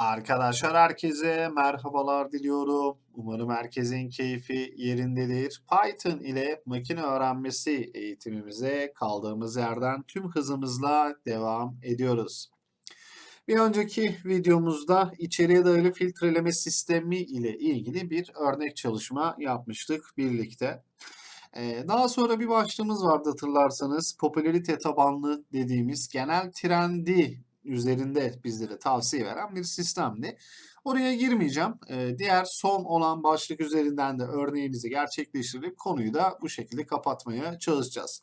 Arkadaşlar herkese merhabalar diliyorum. Umarım herkesin keyfi yerindedir. Python ile makine öğrenmesi eğitimimize kaldığımız yerden tüm hızımızla devam ediyoruz. Bir önceki videomuzda içeriye dayalı filtreleme sistemi ile ilgili bir örnek çalışma yapmıştık birlikte. Ee, Daha sonra bir başlığımız vardı hatırlarsanız. Popülerite tabanlı dediğimiz genel trendi üzerinde bizlere tavsiye veren bir sistemdi. Oraya girmeyeceğim. Ee, Diğer son olan başlık üzerinden de örneğimizi gerçekleştirip konuyu da bu şekilde kapatmaya çalışacağız.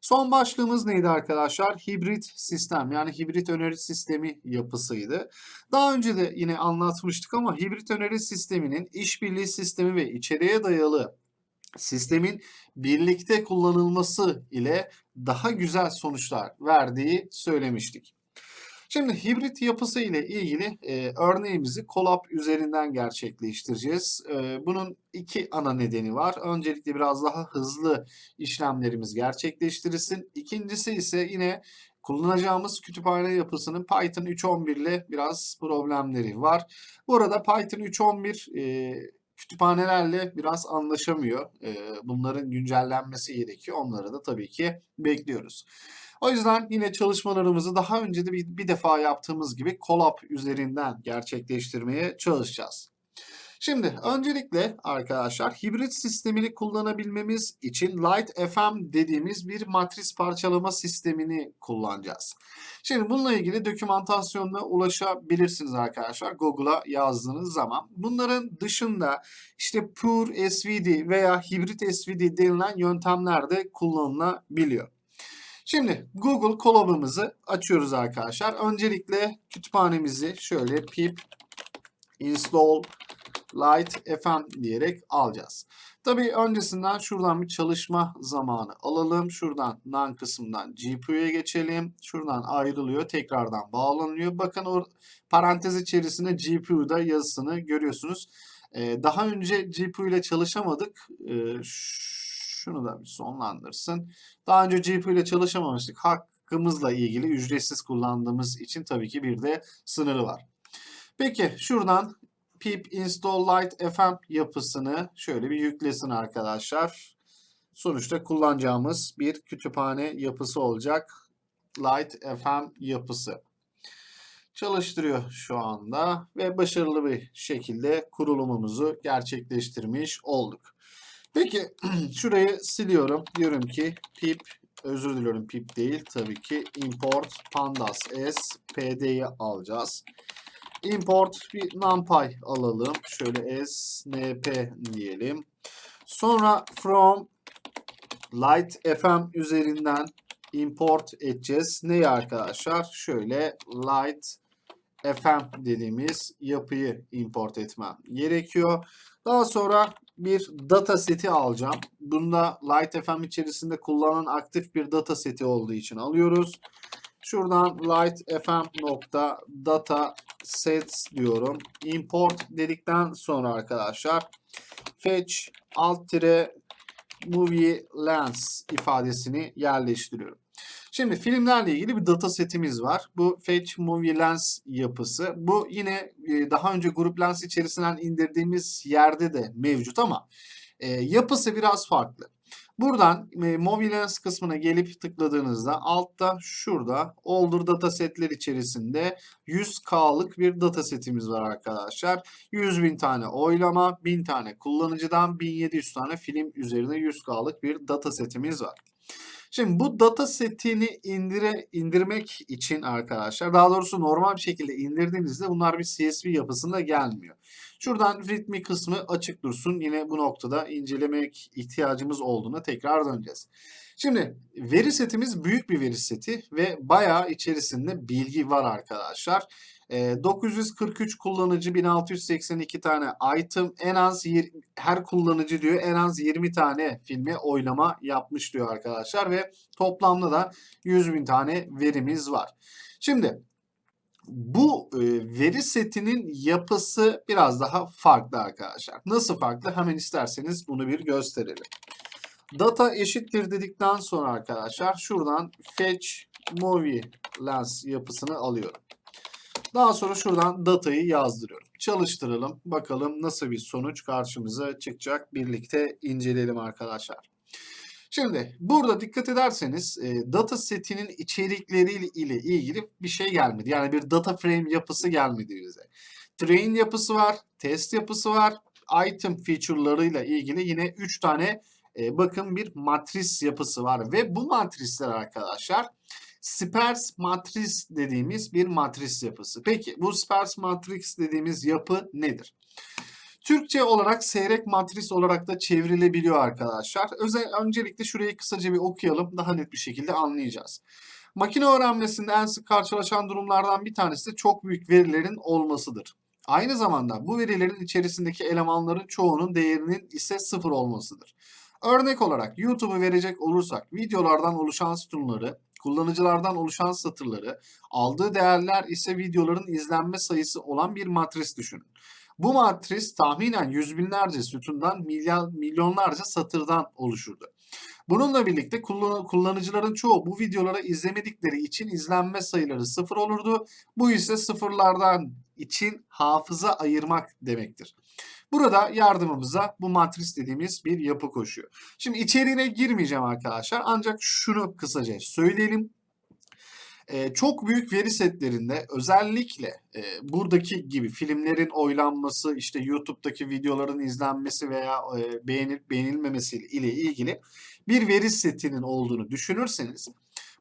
Son başlığımız neydi arkadaşlar? Hibrit sistem yani hibrit öneri sistemi yapısıydı. Daha önce de yine anlatmıştık ama hibrit öneri sisteminin işbirliği sistemi ve içeriye dayalı sistemin birlikte kullanılması ile daha güzel sonuçlar verdiği söylemiştik. Şimdi hibrit yapısı ile ilgili e, örneğimizi Colab üzerinden gerçekleştireceğiz. E, bunun iki ana nedeni var. Öncelikle biraz daha hızlı işlemlerimiz gerçekleştirilsin. İkincisi ise yine kullanacağımız kütüphane yapısının Python 3.11 ile biraz problemleri var. Bu arada Python 3.11 e, kütüphanelerle biraz anlaşamıyor. E, bunların güncellenmesi gerekiyor. Onları da tabii ki bekliyoruz. O yüzden yine çalışmalarımızı daha önce de bir, bir defa yaptığımız gibi Colab üzerinden gerçekleştirmeye çalışacağız. Şimdi öncelikle arkadaşlar hibrit sistemini kullanabilmemiz için Light FM dediğimiz bir matris parçalama sistemini kullanacağız. Şimdi bununla ilgili dokümantasyonuna ulaşabilirsiniz arkadaşlar Google'a yazdığınız zaman. Bunların dışında işte Pure SVD veya hibrit SVD denilen yöntemler de kullanılabiliyor. Şimdi Google Colab'ımızı açıyoruz arkadaşlar. Öncelikle kütüphanemizi şöyle pip install light fm diyerek alacağız. Tabii öncesinden şuradan bir çalışma zamanı alalım. Şuradan none kısmından GPU'ya geçelim. Şuradan ayrılıyor. Tekrardan bağlanıyor. Bakın o parantez içerisinde GPU'da yazısını görüyorsunuz. Ee, daha önce GPU ile çalışamadık. Ee, şunu da bir sonlandırsın. Daha önce GPU ile çalışamamıştık. Hakkımızla ilgili ücretsiz kullandığımız için tabii ki bir de sınırı var. Peki şuradan pip install light fm yapısını şöyle bir yüklesin arkadaşlar. Sonuçta kullanacağımız bir kütüphane yapısı olacak. Light fm yapısı. Çalıştırıyor şu anda ve başarılı bir şekilde kurulumumuzu gerçekleştirmiş olduk. Peki şurayı siliyorum. Diyorum ki pip özür diliyorum pip değil tabii ki import pandas s pd'yi alacağız. Import bir numpy alalım. Şöyle s diyelim. Sonra from light fm üzerinden import edeceğiz. Neyi arkadaşlar? Şöyle light fm dediğimiz yapıyı import etmem gerekiyor. Daha sonra bir data seti alacağım. Bunda Light FM içerisinde kullanılan aktif bir data seti olduğu için alıyoruz. Şuradan light fm nokta data sets diyorum. Import dedikten sonra arkadaşlar fetch alt tire movie lens ifadesini yerleştiriyorum. Şimdi filmlerle ilgili bir data setimiz var. Bu Fetch Movie Lens yapısı. Bu yine e, daha önce Group Lens içerisinden indirdiğimiz yerde de mevcut ama e, yapısı biraz farklı. Buradan e, Movie Lens kısmına gelip tıkladığınızda altta şurada Older data setler içerisinde 100K'lık bir data setimiz var arkadaşlar. 100 bin tane oylama, 1000 tane kullanıcıdan 1700 tane film üzerine 100K'lık bir data setimiz var. Şimdi bu data setini indire, indirmek için arkadaşlar daha doğrusu normal bir şekilde indirdiğinizde bunlar bir CSV yapısında gelmiyor. Şuradan readme kısmı açık dursun. Yine bu noktada incelemek ihtiyacımız olduğuna tekrar döneceğiz. Şimdi veri setimiz büyük bir veri seti ve bayağı içerisinde bilgi var arkadaşlar. 943 kullanıcı 1682 tane item en az her kullanıcı diyor en az 20 tane filme oylama yapmış diyor arkadaşlar ve toplamda da 100 bin tane verimiz var. Şimdi bu veri setinin yapısı biraz daha farklı arkadaşlar. Nasıl farklı? Hemen isterseniz bunu bir gösterelim. Data eşittir dedikten sonra arkadaşlar şuradan fetch movie lens yapısını alıyorum. Daha sonra şuradan datayı yazdırıyorum. Çalıştıralım. Bakalım nasıl bir sonuç karşımıza çıkacak. Birlikte inceleyelim arkadaşlar. Şimdi burada dikkat ederseniz e, data setinin içerikleriyle ile ilgili bir şey gelmedi. Yani bir data frame yapısı gelmedi bize. Train yapısı var, test yapısı var, item feature'larıyla ilgili yine 3 tane e, bakın bir matris yapısı var ve bu matrisler arkadaşlar Spers matris dediğimiz bir matris yapısı. Peki bu Spers matris dediğimiz yapı nedir? Türkçe olarak seyrek matris olarak da çevrilebiliyor arkadaşlar. Özel, öncelikle şurayı kısaca bir okuyalım. Daha net bir şekilde anlayacağız. Makine öğrenmesinde en sık karşılaşan durumlardan bir tanesi de çok büyük verilerin olmasıdır. Aynı zamanda bu verilerin içerisindeki elemanların çoğunun değerinin ise sıfır olmasıdır. Örnek olarak YouTube'u verecek olursak videolardan oluşan sütunları, kullanıcılardan oluşan satırları, aldığı değerler ise videoların izlenme sayısı olan bir matris düşünün. Bu matris tahminen yüz binlerce sütundan milyar, milyonlarca satırdan oluşurdu. Bununla birlikte kullan- kullanıcıların çoğu bu videoları izlemedikleri için izlenme sayıları sıfır olurdu. Bu ise sıfırlardan için hafıza ayırmak demektir. Burada yardımımıza bu matris dediğimiz bir yapı koşuyor. Şimdi içeriğine girmeyeceğim arkadaşlar ancak şunu kısaca söyleyelim. Ee, çok büyük veri setlerinde özellikle e, buradaki gibi filmlerin oylanması, işte YouTube'daki videoların izlenmesi veya e, beğenilip beğenilmemesi ile ilgili bir veri setinin olduğunu düşünürseniz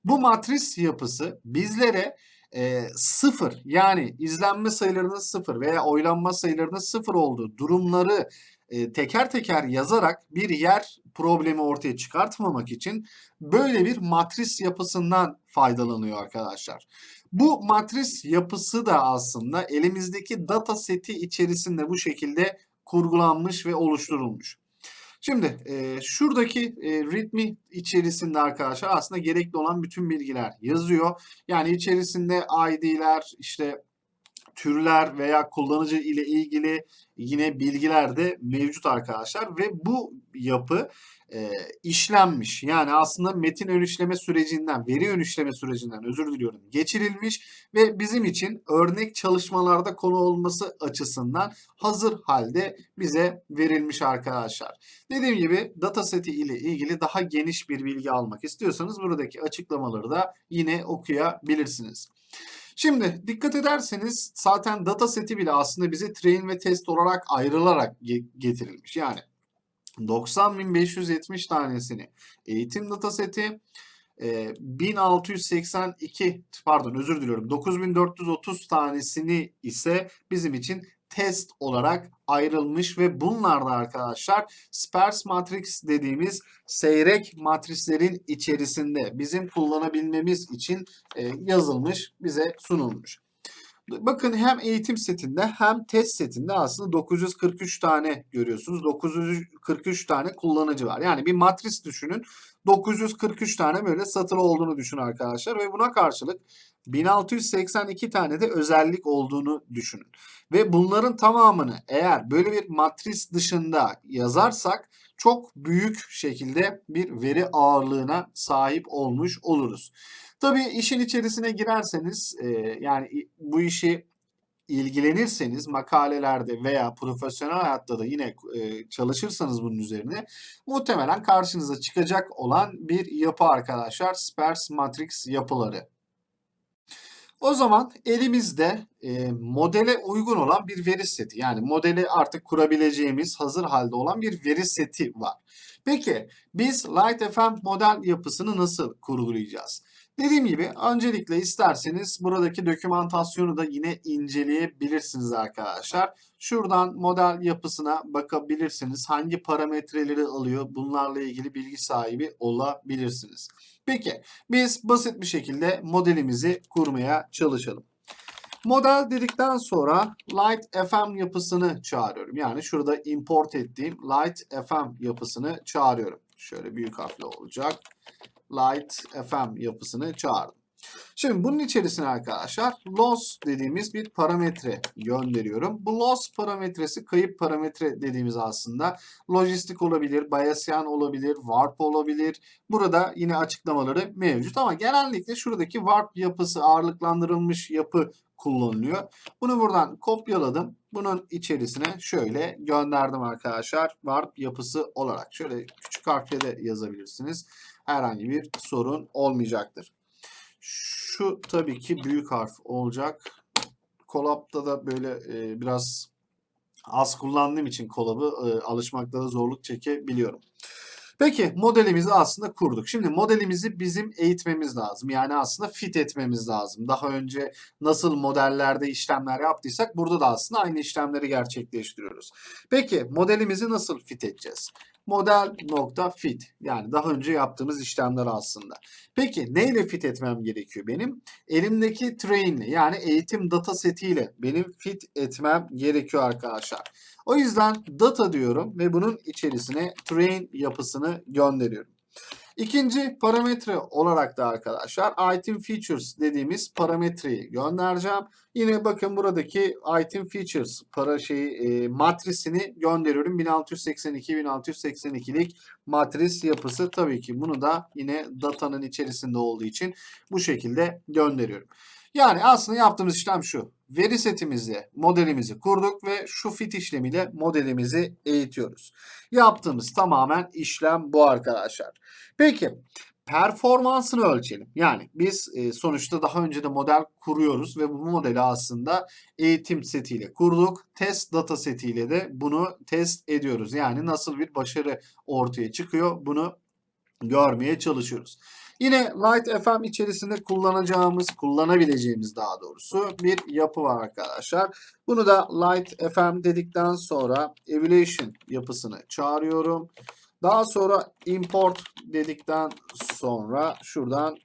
bu matris yapısı bizlere e, sıfır yani izlenme sayılarının sıfır veya oylanma sayılarının sıfır olduğu durumları e, teker teker yazarak bir yer problemi ortaya çıkartmamak için böyle bir matris yapısından faydalanıyor arkadaşlar. Bu matris yapısı da aslında elimizdeki data seti içerisinde bu şekilde kurgulanmış ve oluşturulmuş. Şimdi e, şuradaki e, readme içerisinde arkadaşlar aslında gerekli olan bütün bilgiler yazıyor. Yani içerisinde ID'ler işte türler veya kullanıcı ile ilgili yine bilgiler de mevcut arkadaşlar ve bu yapı e, işlenmiş. Yani aslında metin ön işleme sürecinden, veri ön işleme sürecinden özür diliyorum geçirilmiş ve bizim için örnek çalışmalarda konu olması açısından hazır halde bize verilmiş arkadaşlar. Dediğim gibi dataseti ile ilgili daha geniş bir bilgi almak istiyorsanız buradaki açıklamaları da yine okuyabilirsiniz. Şimdi dikkat ederseniz zaten data seti bile aslında bize train ve test olarak ayrılarak getirilmiş. Yani 90.570 tanesini eğitim data seti, 1682 pardon özür diliyorum 9430 tanesini ise bizim için test olarak ayrılmış ve bunlar da arkadaşlar sparse matrix dediğimiz seyrek matrislerin içerisinde bizim kullanabilmemiz için e, yazılmış, bize sunulmuş. Bakın hem eğitim setinde hem test setinde aslında 943 tane görüyorsunuz. 943 tane kullanıcı var. Yani bir matris düşünün. 943 tane böyle satır olduğunu düşün arkadaşlar ve buna karşılık 1682 tane de özellik olduğunu düşünün. Ve bunların tamamını eğer böyle bir matris dışında yazarsak çok büyük şekilde bir veri ağırlığına sahip olmuş oluruz. Tabii işin içerisine girerseniz e, yani bu işi ilgilenirseniz makalelerde veya profesyonel hayatta da yine e, çalışırsanız bunun üzerine muhtemelen karşınıza çıkacak olan bir yapı arkadaşlar. Sparse Matrix yapıları. O zaman elimizde e, modele uygun olan bir veri seti yani modeli artık kurabileceğimiz hazır halde olan bir veri seti var. Peki biz Light FM model yapısını nasıl kurgulayacağız? Dediğim gibi öncelikle isterseniz buradaki dokümantasyonu da yine inceleyebilirsiniz arkadaşlar. Şuradan model yapısına bakabilirsiniz. Hangi parametreleri alıyor bunlarla ilgili bilgi sahibi olabilirsiniz. Peki biz basit bir şekilde modelimizi kurmaya çalışalım. Model dedikten sonra Light FM yapısını çağırıyorum. Yani şurada import ettiğim Light FM yapısını çağırıyorum. Şöyle büyük harfle olacak. Light FM yapısını çağırdım. Şimdi bunun içerisine arkadaşlar loss dediğimiz bir parametre gönderiyorum. Bu loss parametresi kayıp parametre dediğimiz aslında lojistik olabilir, Bayesian olabilir, warp olabilir. Burada yine açıklamaları mevcut ama genellikle şuradaki warp yapısı ağırlıklandırılmış yapı kullanılıyor. Bunu buradan kopyaladım. Bunun içerisine şöyle gönderdim arkadaşlar. Warp yapısı olarak. Şöyle küçük harfle de yazabilirsiniz. Herhangi bir sorun olmayacaktır. Şu tabii ki büyük harf olacak. Collab'da da böyle e, biraz az kullandığım için Collab'ı e, alışmakta da zorluk çekebiliyorum. Peki modelimizi aslında kurduk. Şimdi modelimizi bizim eğitmemiz lazım. Yani aslında fit etmemiz lazım. Daha önce nasıl modellerde işlemler yaptıysak burada da aslında aynı işlemleri gerçekleştiriyoruz. Peki modelimizi nasıl fit edeceğiz? Model nokta fit yani daha önce yaptığımız işlemler aslında. Peki neyle fit etmem gerekiyor benim? Elimdeki train'le yani eğitim data setiyle benim fit etmem gerekiyor arkadaşlar. O yüzden data diyorum ve bunun içerisine train yapısını gönderiyorum. İkinci parametre olarak da arkadaşlar item features dediğimiz parametreyi göndereceğim. Yine bakın buradaki item features para şeyi e, matrisini gönderiyorum. 1682 1682'lik matris yapısı tabii ki bunu da yine datanın içerisinde olduğu için bu şekilde gönderiyorum. Yani aslında yaptığımız işlem şu. Veri setimizle modelimizi kurduk ve şu fit işlemiyle modelimizi eğitiyoruz. Yaptığımız tamamen işlem bu arkadaşlar. Peki performansını ölçelim. Yani biz e, sonuçta daha önce de model kuruyoruz ve bu modeli aslında eğitim setiyle kurduk. Test data setiyle de bunu test ediyoruz. Yani nasıl bir başarı ortaya çıkıyor bunu görmeye çalışıyoruz. Yine Light FM içerisinde kullanacağımız, kullanabileceğimiz daha doğrusu bir yapı var arkadaşlar. Bunu da Light FM dedikten sonra Evaluation yapısını çağırıyorum. Daha sonra import dedikten sonra şuradan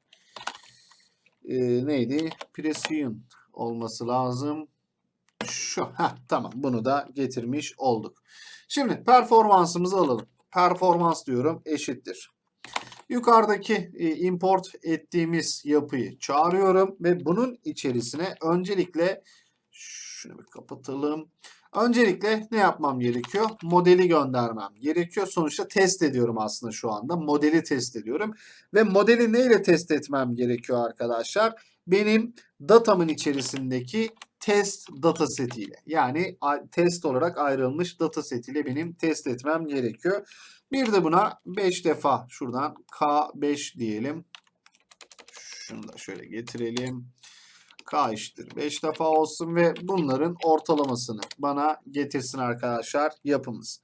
e, neydi? Precision olması lazım. Şu. Heh, tamam bunu da getirmiş olduk. Şimdi performansımızı alalım. Performans diyorum eşittir. Yukarıdaki e, import ettiğimiz yapıyı çağırıyorum ve bunun içerisine öncelikle şunu bir kapatalım. Öncelikle ne yapmam gerekiyor? Modeli göndermem gerekiyor. Sonuçta test ediyorum aslında şu anda. Modeli test ediyorum. Ve modeli neyle test etmem gerekiyor arkadaşlar? Benim datamın içerisindeki test data setiyle. Yani test olarak ayrılmış data setiyle benim test etmem gerekiyor. Bir de buna 5 defa şuradan K5 diyelim. Şunu da şöyle getirelim. K eşittir 5 defa olsun ve bunların ortalamasını bana getirsin arkadaşlar yapımız.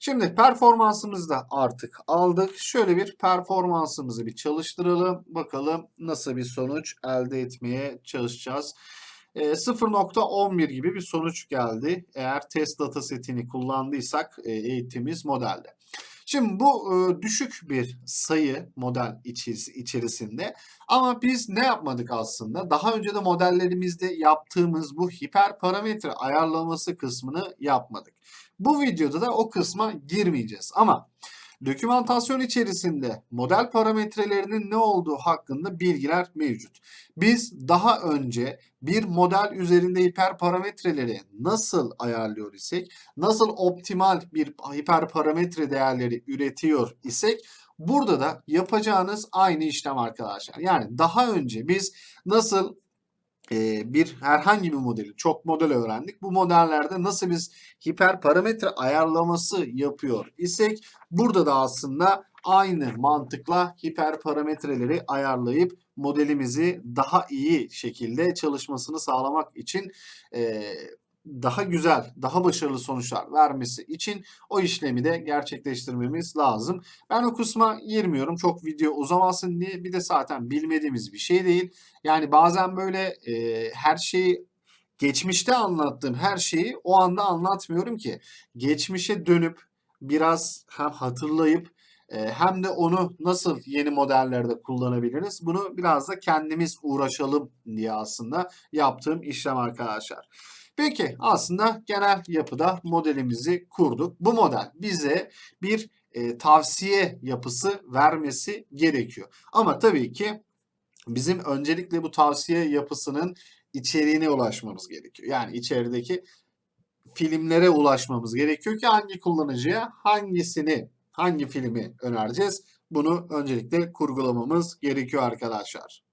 Şimdi performansımızı da artık aldık. Şöyle bir performansımızı bir çalıştıralım. Bakalım nasıl bir sonuç elde etmeye çalışacağız. 0.11 gibi bir sonuç geldi. Eğer test data setini kullandıysak eğitimimiz modelde. Şimdi bu düşük bir sayı model içerisinde ama biz ne yapmadık aslında? Daha önce de modellerimizde yaptığımız bu hiperparametre ayarlaması kısmını yapmadık. Bu videoda da o kısma girmeyeceğiz ama Dokümantasyon içerisinde model parametrelerinin ne olduğu hakkında bilgiler mevcut. Biz daha önce bir model üzerinde hiperparametreleri nasıl ayarlıyor isek, nasıl optimal bir hiperparametre değerleri üretiyor isek Burada da yapacağınız aynı işlem arkadaşlar. Yani daha önce biz nasıl bir herhangi bir modeli çok model öğrendik. Bu modellerde nasıl biz hiperparametre ayarlaması yapıyor isek burada da aslında aynı mantıkla hiperparametreleri ayarlayıp modelimizi daha iyi şekilde çalışmasını sağlamak için e, daha güzel, daha başarılı sonuçlar vermesi için o işlemi de gerçekleştirmemiz lazım. Ben o kısma girmiyorum. Çok video uzamasın diye. Bir de zaten bilmediğimiz bir şey değil. Yani bazen böyle e, her şeyi geçmişte anlattığım her şeyi o anda anlatmıyorum ki. Geçmişe dönüp biraz hem hatırlayıp hem de onu nasıl yeni modellerde kullanabiliriz? Bunu biraz da kendimiz uğraşalım diye aslında yaptığım işlem arkadaşlar. Peki aslında genel yapıda modelimizi kurduk. Bu model bize bir e, tavsiye yapısı vermesi gerekiyor. Ama tabii ki bizim öncelikle bu tavsiye yapısının içeriğine ulaşmamız gerekiyor. Yani içerideki filmlere ulaşmamız gerekiyor ki hangi kullanıcıya hangisini, hangi filmi önereceğiz? Bunu öncelikle kurgulamamız gerekiyor arkadaşlar.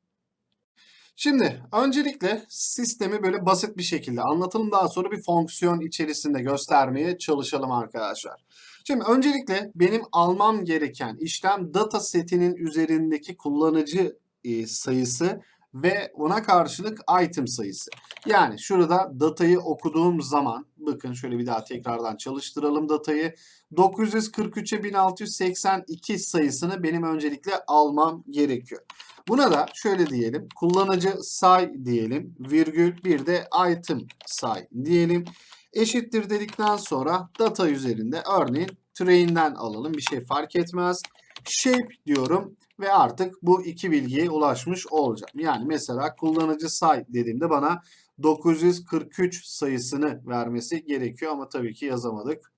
Şimdi öncelikle sistemi böyle basit bir şekilde anlatalım. Daha sonra bir fonksiyon içerisinde göstermeye çalışalım arkadaşlar. Şimdi öncelikle benim almam gereken işlem data setinin üzerindeki kullanıcı e, sayısı ve ona karşılık item sayısı. Yani şurada datayı okuduğum zaman bakın şöyle bir daha tekrardan çalıştıralım datayı. 943'e 1682 sayısını benim öncelikle almam gerekiyor. Buna da şöyle diyelim. Kullanıcı say diyelim. Virgül bir de item say diyelim. Eşittir dedikten sonra data üzerinde örneğin train'den alalım. Bir şey fark etmez. Shape diyorum ve artık bu iki bilgiye ulaşmış olacağım. Yani mesela kullanıcı say dediğimde bana 943 sayısını vermesi gerekiyor ama tabii ki yazamadık.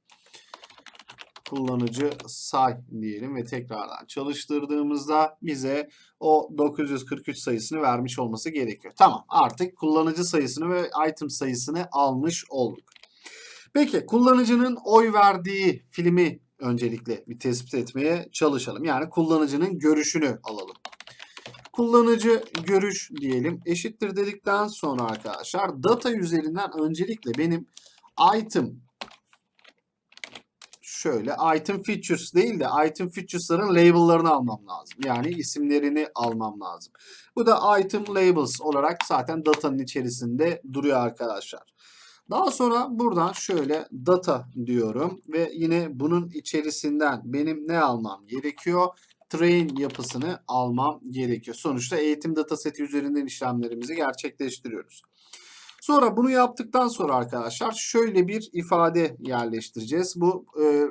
Kullanıcı say diyelim ve tekrardan çalıştırdığımızda bize o 943 sayısını vermiş olması gerekiyor. Tamam artık kullanıcı sayısını ve item sayısını almış olduk. Peki kullanıcının oy verdiği filmi öncelikle bir tespit etmeye çalışalım. Yani kullanıcının görüşünü alalım. Kullanıcı görüş diyelim eşittir dedikten sonra arkadaşlar data üzerinden öncelikle benim item şöyle item features değil de item features'ların label'larını almam lazım. Yani isimlerini almam lazım. Bu da item labels olarak zaten datanın içerisinde duruyor arkadaşlar. Daha sonra buradan şöyle data diyorum ve yine bunun içerisinden benim ne almam gerekiyor? Train yapısını almam gerekiyor. Sonuçta eğitim dataseti üzerinden işlemlerimizi gerçekleştiriyoruz. Sonra bunu yaptıktan sonra arkadaşlar şöyle bir ifade yerleştireceğiz. Bu e,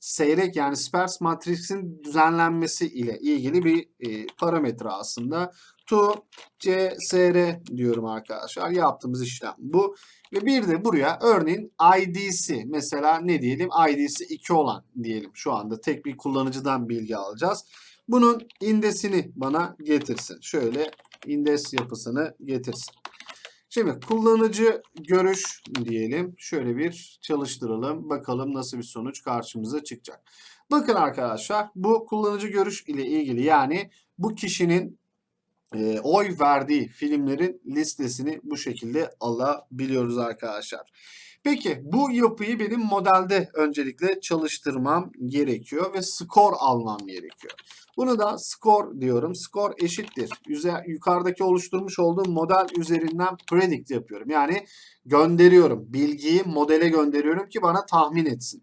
seyrek yani sparse matrixin düzenlenmesi ile ilgili bir e, parametre aslında. To CSR diyorum arkadaşlar. Yaptığımız işlem bu. Ve bir de buraya örneğin ID'si mesela ne diyelim? ID'si 2 olan diyelim. Şu anda tek bir kullanıcıdan bilgi alacağız. Bunun indesini bana getirsin. Şöyle indes yapısını getirsin. Şimdi kullanıcı görüş diyelim. Şöyle bir çalıştıralım. Bakalım nasıl bir sonuç karşımıza çıkacak. Bakın arkadaşlar bu kullanıcı görüş ile ilgili yani bu kişinin e, oy verdiği filmlerin listesini bu şekilde alabiliyoruz arkadaşlar. Peki bu yapıyı benim modelde öncelikle çalıştırmam gerekiyor ve skor almam gerekiyor. Bunu da skor diyorum. Skor eşittir. Yukarıdaki oluşturmuş olduğum model üzerinden predict yapıyorum. Yani gönderiyorum. Bilgiyi modele gönderiyorum ki bana tahmin etsin.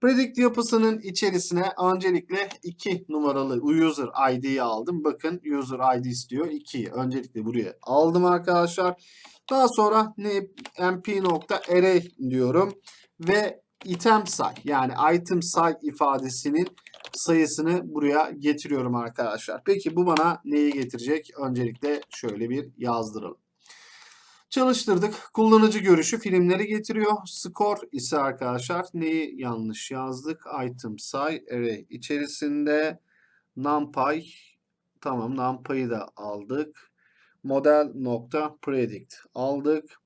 Predict yapısının içerisine öncelikle 2 numaralı user ID'yi aldım. Bakın user ID istiyor 2'yi. Öncelikle buraya aldım arkadaşlar. Daha sonra ne mp.array diyorum ve item say yani item say ifadesinin sayısını buraya getiriyorum arkadaşlar. Peki bu bana neyi getirecek? Öncelikle şöyle bir yazdıralım. Çalıştırdık. Kullanıcı görüşü filmleri getiriyor. Score ise arkadaşlar neyi yanlış yazdık? Item say array içerisinde numpy tamam numpy'ı da aldık. Model nokta predict aldık.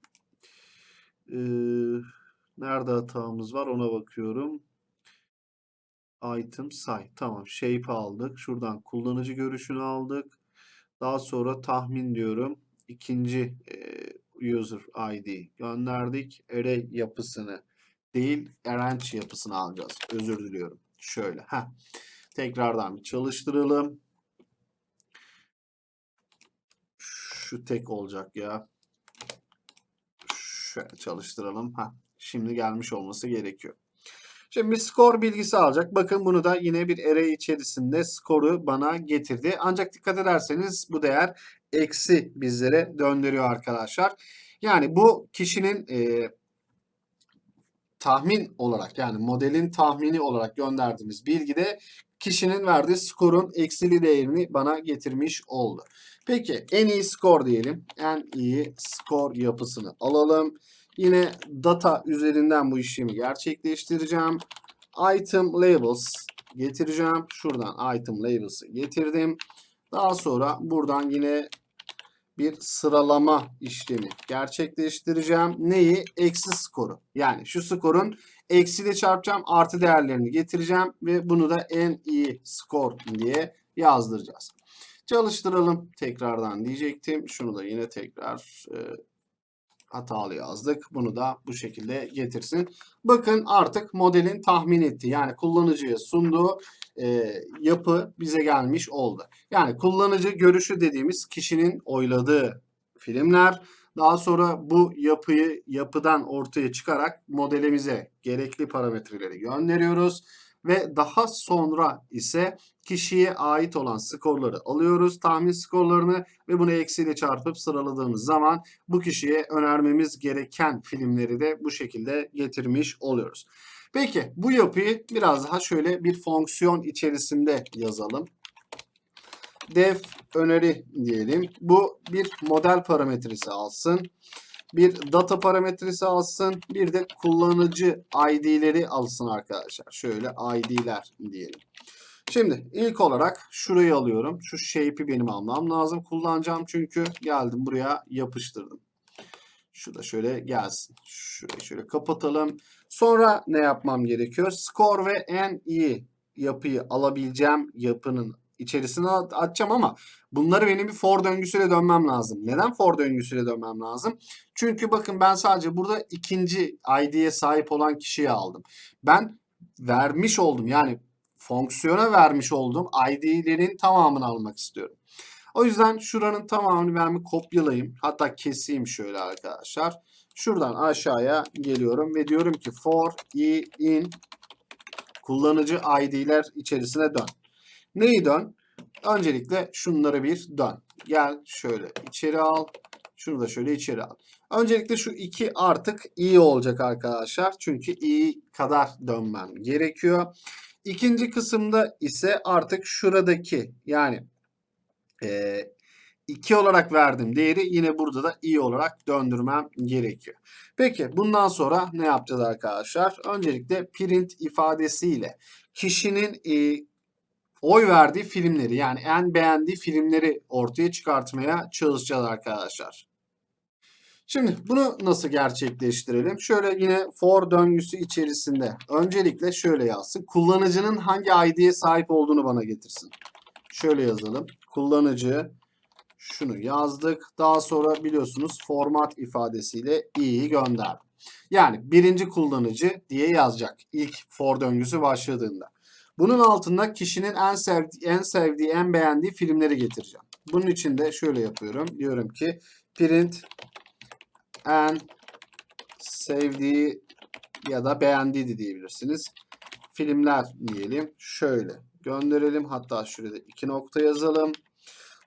Ee, nerede hatamız var ona bakıyorum. Item say. Tamam. Shape aldık. Şuradan kullanıcı görüşünü aldık. Daha sonra tahmin diyorum. İkinci e, user ID gönderdik. Array yapısını değil arrange yapısını alacağız. Özür diliyorum. Şöyle. Heh. Tekrardan bir çalıştıralım. Şu tek olacak ya. Şöyle çalıştıralım. Heh. Şimdi gelmiş olması gerekiyor. Şimdi bir skor bilgisi alacak. Bakın bunu da yine bir array içerisinde skoru bana getirdi. Ancak dikkat ederseniz bu değer eksi bizlere döndürüyor arkadaşlar. Yani bu kişinin e, tahmin olarak yani modelin tahmini olarak gönderdiğimiz bilgide kişinin verdiği skorun eksili değerini bana getirmiş oldu. Peki en iyi skor diyelim. En iyi skor yapısını alalım. Yine data üzerinden bu işlemi gerçekleştireceğim. Item labels getireceğim. Şuradan item labels'ı getirdim. Daha sonra buradan yine bir sıralama işlemi gerçekleştireceğim. Neyi? Eksi skoru. Yani şu skorun eksiyle çarpacağım, artı değerlerini getireceğim ve bunu da en iyi skor diye yazdıracağız. Çalıştıralım tekrardan diyecektim. Şunu da yine tekrar e, hatalı yazdık. Bunu da bu şekilde getirsin. Bakın artık modelin tahmin ettiği yani kullanıcıya sunduğu e, yapı bize gelmiş oldu. Yani kullanıcı görüşü dediğimiz kişinin oyladığı filmler. Daha sonra bu yapıyı yapıdan ortaya çıkarak modelimize gerekli parametreleri gönderiyoruz. Ve daha sonra ise kişiye ait olan skorları alıyoruz. Tahmin skorlarını ve bunu eksiyle çarpıp sıraladığımız zaman bu kişiye önermemiz gereken filmleri de bu şekilde getirmiş oluyoruz. Peki bu yapıyı biraz daha şöyle bir fonksiyon içerisinde yazalım. Def öneri diyelim. Bu bir model parametresi alsın. Bir data parametresi alsın. Bir de kullanıcı ID'leri alsın arkadaşlar. Şöyle ID'ler diyelim. Şimdi ilk olarak şurayı alıyorum. Şu shape'i benim almam lazım. Kullanacağım çünkü geldim buraya yapıştırdım. Şu şöyle gelsin. Şurayı şöyle kapatalım. Sonra ne yapmam gerekiyor? Score ve en iyi yapıyı alabileceğim yapının içerisine atacağım ama bunları benim bir for döngüsüyle dönmem lazım. Neden for döngüsüyle dönmem lazım? Çünkü bakın ben sadece burada ikinci ID'ye sahip olan kişiyi aldım. Ben vermiş oldum yani fonksiyona vermiş olduğum ID'lerin tamamını almak istiyorum. O yüzden şuranın tamamını ben bir kopyalayayım. Hatta keseyim şöyle arkadaşlar. Şuradan aşağıya geliyorum ve diyorum ki for i in kullanıcı ID'ler içerisine dön. Neyi dön? Öncelikle şunları bir dön. Gel şöyle içeri al. Şunu da şöyle içeri al. Öncelikle şu iki artık iyi olacak arkadaşlar. Çünkü iyi kadar dönmem gerekiyor. İkinci kısımda ise artık şuradaki yani e, 2 olarak verdim değeri yine burada da i olarak döndürmem gerekiyor. Peki bundan sonra ne yapacağız arkadaşlar? Öncelikle print ifadesiyle kişinin e, oy verdiği filmleri yani en beğendiği filmleri ortaya çıkartmaya çalışacağız arkadaşlar. Şimdi bunu nasıl gerçekleştirelim? Şöyle yine for döngüsü içerisinde öncelikle şöyle yazsın. Kullanıcının hangi ID'ye sahip olduğunu bana getirsin. Şöyle yazalım. Kullanıcı şunu yazdık. Daha sonra biliyorsunuz format ifadesiyle i'yi gönderdim. Yani birinci kullanıcı diye yazacak ilk for döngüsü başladığında. Bunun altında kişinin en sevdiği, en sevdiği, en beğendiği filmleri getireceğim. Bunun için de şöyle yapıyorum. Diyorum ki print en sevdiği ya da beğendiği de diyebilirsiniz. Filmler diyelim. Şöyle gönderelim. Hatta şurada iki nokta yazalım.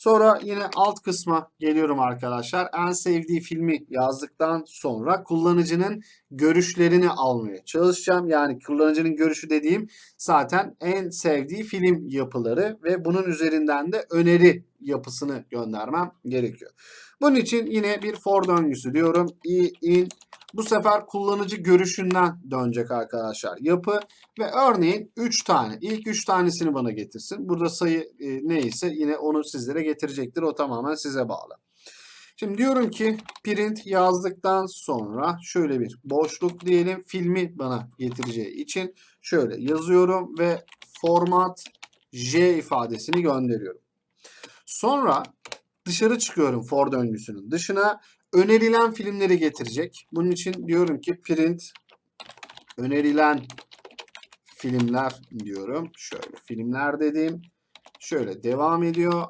Sonra yine alt kısma geliyorum arkadaşlar. En sevdiği filmi yazdıktan sonra kullanıcının görüşlerini almaya çalışacağım. Yani kullanıcının görüşü dediğim zaten en sevdiği film yapıları ve bunun üzerinden de öneri yapısını göndermem gerekiyor. Bunun için yine bir for döngüsü diyorum. i in bu sefer kullanıcı görüşünden dönecek arkadaşlar yapı ve örneğin 3 tane ilk 3 tanesini bana getirsin. Burada sayı e, neyse yine onu sizlere getirecektir. O tamamen size bağlı. Şimdi diyorum ki print yazdıktan sonra şöyle bir boşluk diyelim. Filmi bana getireceği için şöyle yazıyorum ve format J ifadesini gönderiyorum. Sonra dışarı çıkıyorum for döngüsünün dışına önerilen filmleri getirecek. Bunun için diyorum ki print önerilen filmler diyorum. Şöyle filmler dediğim şöyle devam ediyor.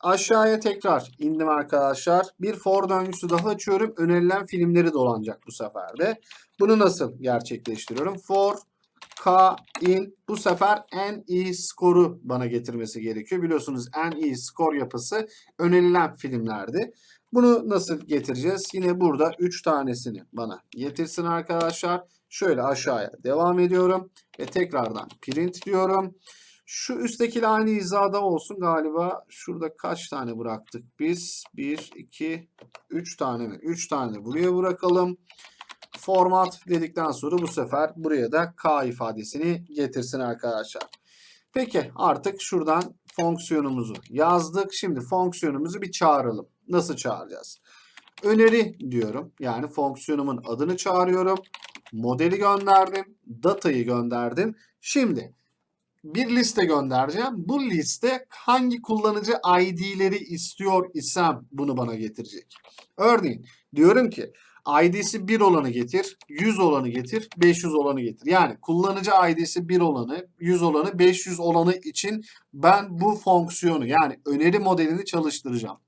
Aşağıya tekrar indim arkadaşlar. Bir for döngüsü daha açıyorum. Önerilen filmleri dolanacak bu sefer de. Bunu nasıl gerçekleştiriyorum? For K in bu sefer en iyi skoru bana getirmesi gerekiyor. Biliyorsunuz en iyi skor yapısı önerilen filmlerdi. Bunu nasıl getireceğiz? Yine burada 3 tanesini bana getirsin arkadaşlar. Şöyle aşağıya devam ediyorum ve tekrardan print diyorum. Şu üsttekiyle aynı hizada olsun galiba. Şurada kaç tane bıraktık biz? 1, 2, 3 tane mi? 3 tane buraya bırakalım. Format dedikten sonra bu sefer buraya da K ifadesini getirsin arkadaşlar. Peki artık şuradan fonksiyonumuzu yazdık. Şimdi fonksiyonumuzu bir çağıralım. Nasıl çağıracağız? Öneri diyorum. Yani fonksiyonumun adını çağırıyorum. Modeli gönderdim. Datayı gönderdim. Şimdi bir liste göndereceğim. Bu liste hangi kullanıcı ID'leri istiyor isem bunu bana getirecek. Örneğin diyorum ki ID'si 1 olanı getir, 100 olanı getir, 500 olanı getir. Yani kullanıcı ID'si 1 olanı, 100 olanı, 500 olanı için ben bu fonksiyonu yani öneri modelini çalıştıracağım.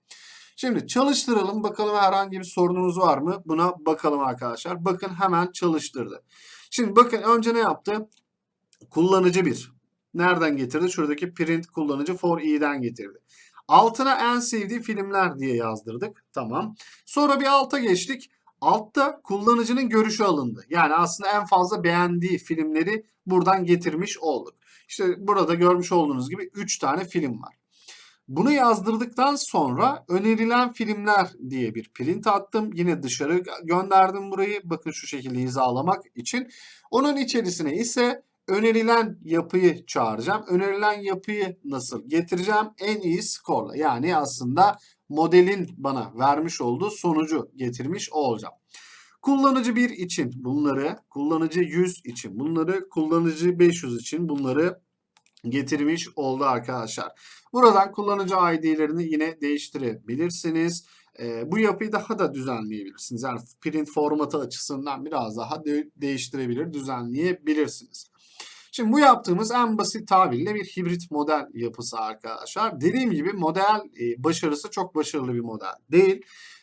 Şimdi çalıştıralım bakalım herhangi bir sorunumuz var mı? Buna bakalım arkadaşlar. Bakın hemen çalıştırdı. Şimdi bakın önce ne yaptı? Kullanıcı 1. Nereden getirdi? Şuradaki print kullanıcı for i'den getirdi. Altına en sevdiği filmler diye yazdırdık. Tamam. Sonra bir alta geçtik. Altta kullanıcının görüşü alındı. Yani aslında en fazla beğendiği filmleri buradan getirmiş olduk. İşte burada görmüş olduğunuz gibi 3 tane film var. Bunu yazdırdıktan sonra önerilen filmler diye bir print attım. Yine dışarı gönderdim burayı. Bakın şu şekilde hizalamak için. Onun içerisine ise önerilen yapıyı çağıracağım. Önerilen yapıyı nasıl getireceğim? En iyi skorla. Yani aslında modelin bana vermiş olduğu sonucu getirmiş olacağım. Kullanıcı 1 için bunları, kullanıcı 100 için bunları, kullanıcı 500 için bunları getirmiş oldu arkadaşlar. Buradan kullanıcı ID'lerini yine değiştirebilirsiniz. E, bu yapıyı daha da düzenleyebilirsiniz. Yani print formatı açısından biraz daha de değiştirebilir, düzenleyebilirsiniz. Şimdi bu yaptığımız en basit tabirle bir hibrit model yapısı arkadaşlar. Dediğim gibi model e, başarısı çok başarılı bir model değil.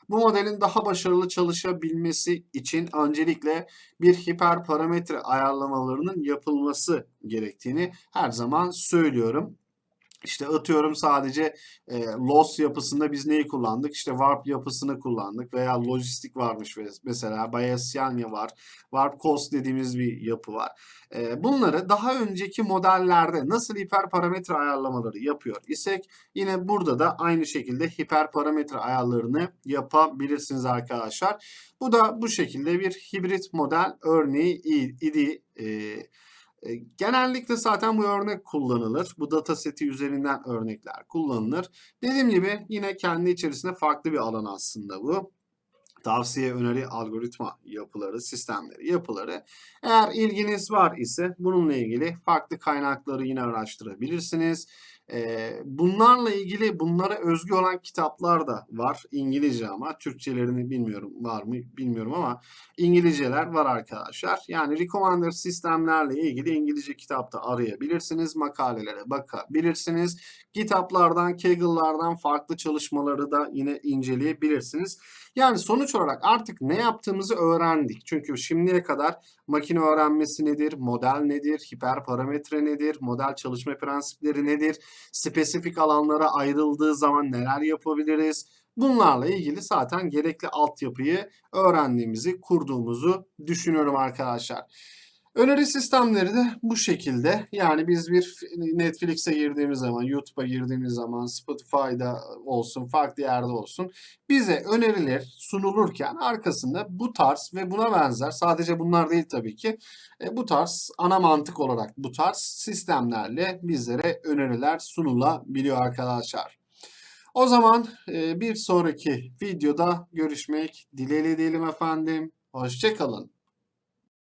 Bu modelin daha başarılı çalışabilmesi için öncelikle bir hiperparametre ayarlamalarının yapılması gerektiğini her zaman söylüyorum. İşte atıyorum sadece e, loss yapısında biz neyi kullandık? İşte warp yapısını kullandık veya lojistik varmış mesela Bayesian var. Warp cost dediğimiz bir yapı var. E, bunları daha önceki modellerde nasıl hiperparametre ayarlamaları yapıyor isek yine burada da aynı şekilde hiperparametre ayarlarını yapabilirsiniz arkadaşlar. Bu da bu şekilde bir hibrit model örneği idi. E, genellikle zaten bu örnek kullanılır. Bu dataseti üzerinden örnekler kullanılır. Dediğim gibi yine kendi içerisinde farklı bir alan aslında bu. Tavsiye, öneri, algoritma yapıları, sistemleri, yapıları. Eğer ilginiz var ise bununla ilgili farklı kaynakları yine araştırabilirsiniz. Bunlarla ilgili bunlara özgü olan kitaplar da var. İngilizce ama Türkçelerini bilmiyorum var mı bilmiyorum ama İngilizceler var arkadaşlar. Yani recommender sistemlerle ilgili İngilizce kitapta arayabilirsiniz. Makalelere bakabilirsiniz. Kitaplardan, Kaggle'lardan farklı çalışmaları da yine inceleyebilirsiniz. Yani sonuç olarak artık ne yaptığımızı öğrendik. Çünkü şimdiye kadar makine öğrenmesi nedir, model nedir, hiperparametre nedir, model çalışma prensipleri nedir, spesifik alanlara ayrıldığı zaman neler yapabiliriz? Bunlarla ilgili zaten gerekli altyapıyı öğrendiğimizi, kurduğumuzu düşünüyorum arkadaşlar. Öneri sistemleri de bu şekilde. Yani biz bir Netflix'e girdiğimiz zaman, YouTube'a girdiğimiz zaman, Spotify'da olsun, farklı yerde olsun bize öneriler sunulurken arkasında bu tarz ve buna benzer sadece bunlar değil tabii ki e, bu tarz ana mantık olarak bu tarz sistemlerle bizlere öneriler sunulabiliyor arkadaşlar. O zaman e, bir sonraki videoda görüşmek dileğiyle diyelim efendim. Hoşçakalın.